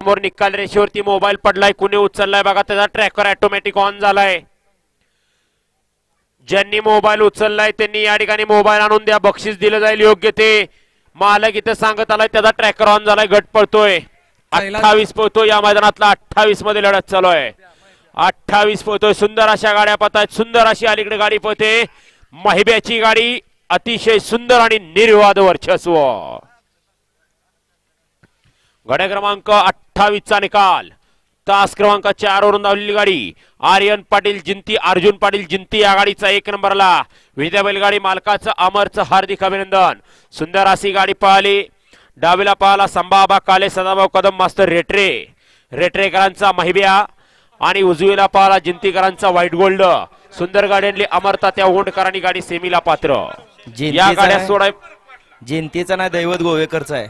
समोर निकाल रेषेवरती मोबाईल पडलाय कुणी उचललाय बघा त्याचा ट्रॅकर ऑटोमॅटिक ऑन झालाय. ज्यांनी मोबाईल उचललाय त्यांनी या ठिकाणी मोबाईल आणून द्या बक्षीस दिलं जाईल योग्य ते. मालक इथं सांगत आलाय त्याचा ट्रॅकर ऑन झालाय गट पहिला- अठ्ठावीस पळतोय या मैदानातला अठ्ठावीसमध्ये लढत चालू आहे. अठ्ठावीस पळतोय सुंदर अशा गाड्या पळतायत सुंदर अशी अलीकडे गाडी पळते. महिब्याची गाडी अतिशय सुंदर आणि निर्वाद वर्चस्व. गड्या क्रमांक अठ्ठावीस चा निकाल. तास क्रमांक चार वरून धावलेली गाडी. आर्यन पाटील जिंती अर्जुन पाटील जिंती या गाडीचा एक नंबरला. विद्या बैलगाडी मालकाचं अमरचं हार्दिक अभिनंदन. सुंदर अशी गाडी पळाली डावीला पळाला संभाबा काले सदाभाऊ कदम मास्तर रेटरे. रेटरेकरांचा महिब्या. आणि उजवीला पळाला जिंतीकरांचा व्हाईट गोल्ड. सुंदर गाडी आणली अमरता त्या ओंडकरांनी गाडी सेमीला पात्र. या गाड्या सोडाय जिंतीचा नाही दैवत गोवेकरचा आहे.